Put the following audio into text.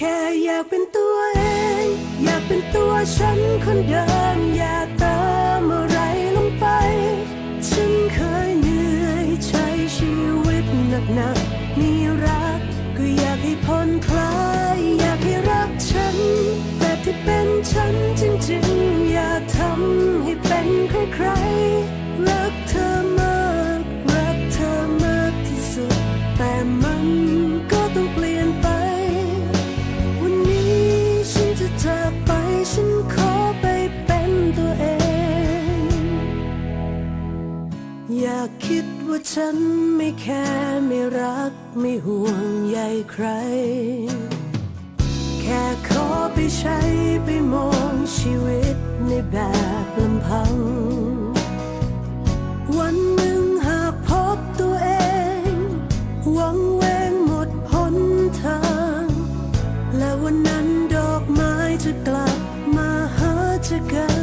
แค่อยากเป็นตัวเอง อยากเป็นตัวฉันคนเดิม อยากเติมอะไรลงไป ฉันเคยเหนื่อยใช้ชีวิตหนักๆมีรักก็อยากให้ผ่อนคลาย อยากให้รักฉันแบบที่เป็นฉันจริงๆ อยากทำให้เป็นใครๆ รักเธอมาก รักเธอมากที่สุดแต่มัน อย่าคิดว่าฉันไม่แค่ไม่รักไม่ห่วงใยใคร แค่ขอไปใช้ไปมองชีวิตในแบบลำพัง วันหนึ่งหากพบตัวเองหวังเวงหมดหนทาง และวันนั้นดอกไม้จะกลับมาหาเจ้า